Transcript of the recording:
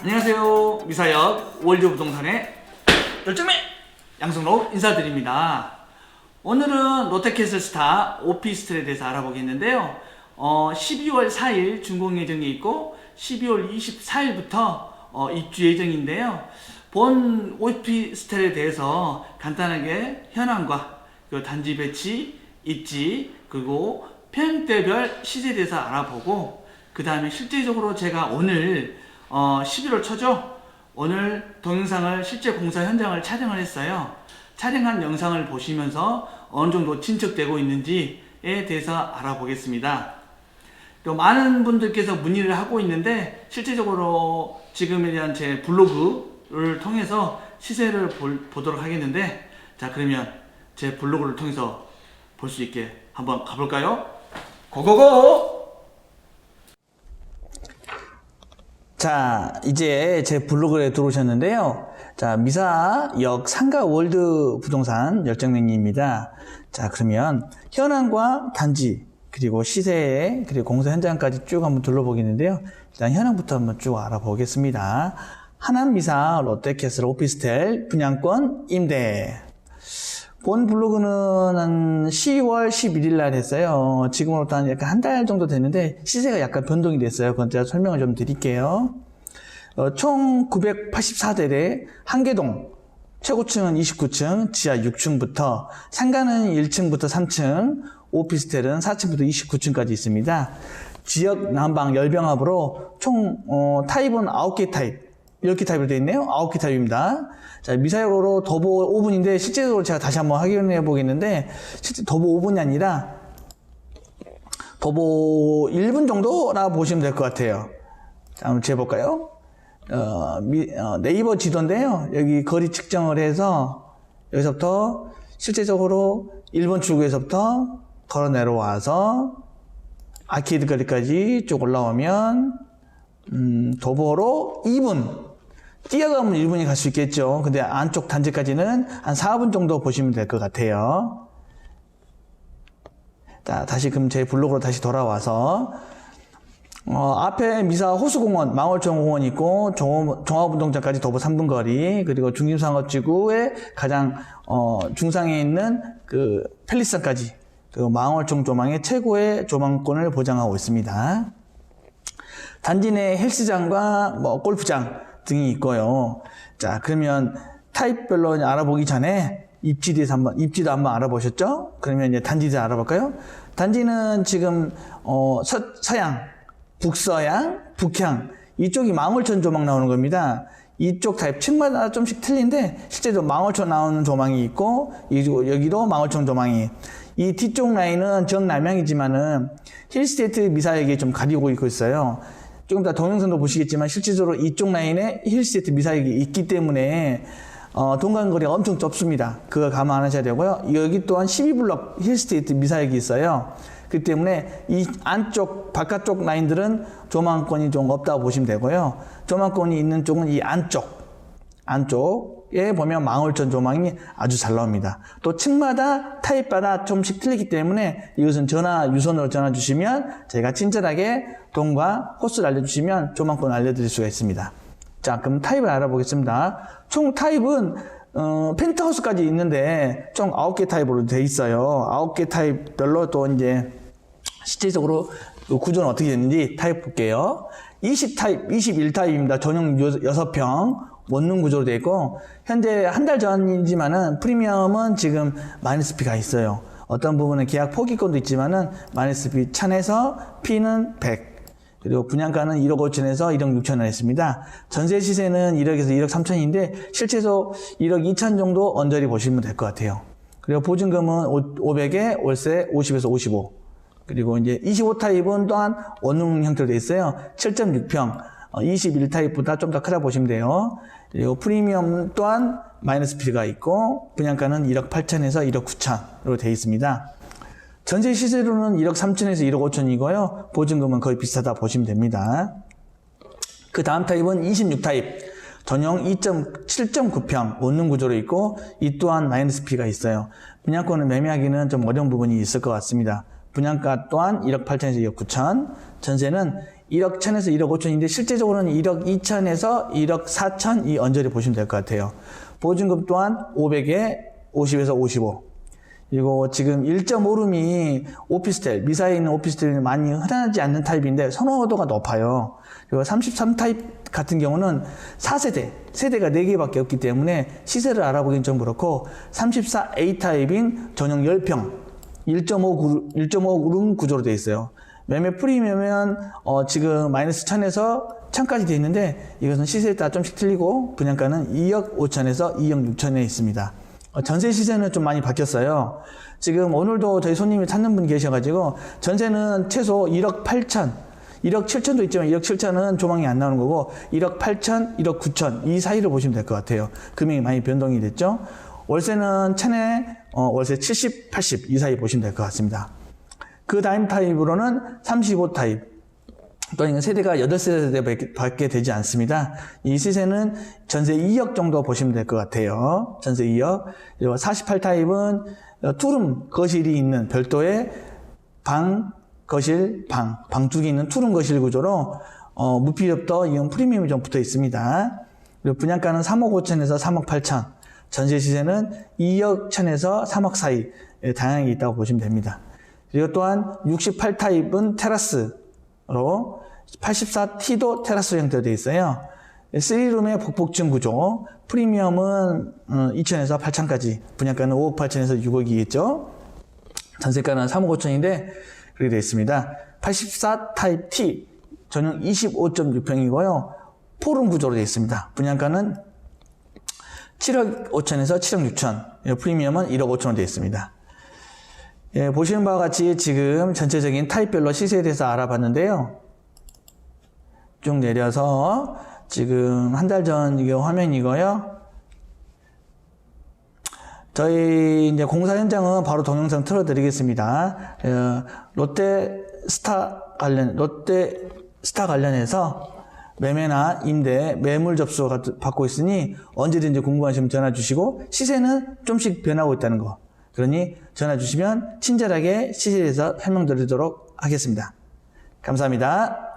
안녕하세요. 미사역 월드 부동산의 열정맨 양성록 인사드립니다. 오늘은 롯데캐슬 스타 오피스텔에 대해서 알아보겠는데요. 어, 12월 4일 준공 예정이 있고 12월 24일부터 어, 입주 예정인데요. 본 오피스텔에 대해서 간단하게 현황과 그 단지 배치, 입지 그리고 평대별 시세에 대해서 알아보고 그 다음에 실제적으로 제가 오늘 어, 11월 초죠. 오늘 동영상을 실제 공사 현장을 촬영을 했어요. 촬영한 영상을 보시면서 어느 정도 진척되고 있는지에 대해서 알아보겠습니다. 또 많은 분들께서 문의를 하고 있는데 실제적으로 지금에 대한 제 블로그 를 통해서 시세를 볼- 보도록 하겠는데 자 그러면 제 블로그를 통해서 볼 수 있게 한번 가볼까요? 고고고! 자, 이제 제 블로그에 들어오셨는데요. 자, 미사역 상가 월드 부동산 열정맹입니다. 자, 그러면 현황과 단지, 그리고 시세, 그리고 공사 현장까지 쭉 한번 둘러보겠는데요. 일단 현황부터 한번 쭉 알아보겠습니다. 하남 미사 롯데캐슬 오피스텔 분양권 임대. 본 블로그는 한 10월 11일 날 했어요. 지금으로부터 한 약간 한 달 정도 됐는데 시세가 약간 변동이 됐어요. 그건 제가 설명을 좀 드릴게요. 어, 총 984대대 한계동 최고층은 29층, 지하 6층부터 상가는 1층부터 3층, 오피스텔은 4층부터 29층까지 있습니다. 지역 난방 열병합으로 총 어, 타입은 9개 타입, 10개 타입으로 되어 있네요. 9개 타입입니다. 자, 미사역으로 도보 5분인데 실제적으로 제가 다시 한번 확인해 보겠는데 실제 도보 5분이 아니라 도보 1분 정도라 보시면 될 것 같아요. 자, 한번 재볼까요? 어, 미- 어, 네이버 지도인데요. 여기 거리 측정을 해서 여기서부터 실제적으로 1번 출구에서부터 걸어 내려와서 아케이드 거리까지 쭉 올라오면 음, 도보로 2분 뛰어가면 1분이 갈 수 있겠죠. 근데 안쪽 단지까지는 한 4분 정도 보시면 될 것 같아요. 자, 다시 그럼 제 블로그로 다시 돌아와서 어, 앞에 미사 호수공원, 망월정공원 있고 종합- 종합운동장까지 도보 3분 거리 그리고 중심상업지구의 가장 어, 중상에 있는 그 펠리스까지 그 망월정 조망의 최고의 조망권을 보장하고 있습니다. 단지 내 헬스장과 뭐 골프장 등이 있고요. 자, 그러면 타입별로 알아보기 전에 입지에 대해서 한번 입지도 한번 알아보셨죠? 그러면 이제 단지에 대해서 알아볼까요? 단지는 지금 어, 서, 서양, 북서양, 북향 이쪽이 망월천 조망 나오는 겁니다. 이쪽 타입 층마다 좀씩 틀린데 실제로 망월천 나오는 조망이 있고 이- 여기도 망월천 조망이 이 뒤쪽 라인은 정남향이지만은 힐스테이트 미사역이 좀 가리고 있고 있어요. 조금 더 동영상도 보시겠지만 실질적으로 이쪽 라인에 힐스테이트 미사역이 있기 때문에 어, 동간거리가 엄청 좁습니다. 그거 감안하셔야 되고요. 여기 또한 12블럭 힐스테이트 미사역이 있어요. 그렇기 때문에 이 안쪽 바깥쪽 라인들은 조망권이 좀 없다고 보시면 되고요. 조망권이 있는 쪽은 이 안쪽 안쪽에 보면 망월천 조망이 아주 잘 나옵니다. 또 층마다 타입마다 좀씩 틀리기 때문에 이것은 전화 유선으로 전화 주시면 제가 친절하게 동과 호스를 알려주시면 조망권 알려드릴 수가 있습니다. 자, 그럼 타입을 알아보겠습니다. 총 타입은 어, 펜트하우스까지 있는데 총 9개 타입으로 돼 있어요. 9개 타입별로 또 이제 실질적으로 그 구조는 어떻게 됐는지 타입 볼게요. 20타입, 21타입입니다. 전용 6평 원룸 구조로 되어 있고 현재 한 달 전이지만은 프리미엄은 지금 마이너스 피가 있어요. 어떤 부분은 계약 포기권도 있지만은 마이너스 피 천에서 피는 100. 그리고 분양가는 1억 5천에서 1억 6천원 했습니다. 전세 시세는 1억에서 1억 3천인데 실제로 1억 2천 정도 언저리 보시면 될 것 같아요. 그리고 보증금은 500에 월세 50에서 55. 그리고 이제 25타입은 또한 원룸 형태로 되어 있어요. 7.6평. 21타입보다 좀 더 크다 보시면 돼요. 그리고 프리미엄 또한 마이너스 피가 있고 분양가는 1억 8천에서 1억 9천으로 되어 있습니다. 전세 시세로는 1억 3천에서 1억 5천이고요. 보증금은 거의 비슷하다 보시면 됩니다. 그 다음 타입은 26타입. 전용 2.7.9평 원룸 구조로 있고 이 또한 마이너스 P가 있어요. 분양권을 매매하기는 좀 어려운 부분이 있을 것 같습니다. 분양가 또한 1억 8천에서 2억 9천, 전세는 1억 1천에서 1억 5천인데 실제적으로는 1억 2천에서 1억 4천 이 언저리 보시면 될 것 같아요. 보증금 또한 500에 50에서 55. 그리고 지금 1.5룸이 오피스텔, 미사에 있는 오피스텔이 많이 흔하지 않는 타입인데 선호도가 높아요. 그리고 33 타입 같은 경우는 4세대, 세대가 4개밖에 없기 때문에 시세를 알아보긴 좀 그렇고 34A 타입인 전용 10평, 1.5, 1.5룸 구조로 되어 있어요. 매매 프리미엄은 어, 지금 마이너스 1000에서 1000까지 되어 있는데 이것은 시세에 따라 좀씩 틀리고 분양가는 2억 5천에서 2억 6천에 있습니다. 어, 전세 시세는 좀 많이 바뀌었어요. 지금 오늘도 저희 손님이 찾는 분이 계셔가지고 전세는 최소 1억 8천, 1억 7천도 있지만 1억 7천은 조망이 안 나오는 거고 1억 8천, 1억 9천 이 사이를 보시면 될 것 같아요. 금액이 많이 변동이 됐죠. 월세는 천에 어, 월세 70, 80 이 사이 보시면 될 것 같습니다. 그 다음 타입으로는 35 타입. 또 이건 세대가 8세대 밖에 되지 않습니다. 이 시세는 전세 2억 정도 보시면 될 것 같아요. 전세 2억. 그리고 48 타입은 투룸 거실이 있는 별도의 방, 거실, 방, 방두개 있는 투룸 거실 구조로 어, 무피업도 이용 프리미엄이 좀 붙어 있습니다. 그리고 분양가는 3억 5천에서 3억 8천. 전세 시세는 2억 천에서 3억 사이 예, 다양하게 있다고 보시면 됩니다. 그리고 또한 68 타입은 테라스 로 84T도 테라스 형태로 되어 있어요. 3룸의 복복층 구조, 프리미엄은 2천에서 8천까지, 분양가는 5억 8천에서 6억이겠죠. 전세가는 3억 5천인데 그렇게 되어 있습니다. 84 타입 T 전용 25.6평이고요. 포룸 구조로 되어 있습니다. 분양가는 7억 5천에서 7억 6천, 프리미엄은 1억 5천으로 되어 있습니다. 예, 보시는 바와 같이 지금 전체적인 타입별로 시세에 대해서 알아봤는데요. 쭉 내려서 지금 한 달 전 이게 화면이고요. 저희 이제 공사 현장은 바로 동영상 틀어드리겠습니다. 어, 롯데 스타 관련 롯데 스타 관련해서 매매나 임대, 매물 접수 받고 있으니 언제든지 궁금하시면 전화 주시고 시세는 좀씩 변하고 있다는 거. 그러니 전화 주시면 친절하게 시세에 대해서 설명드리도록 하겠습니다. 감사합니다.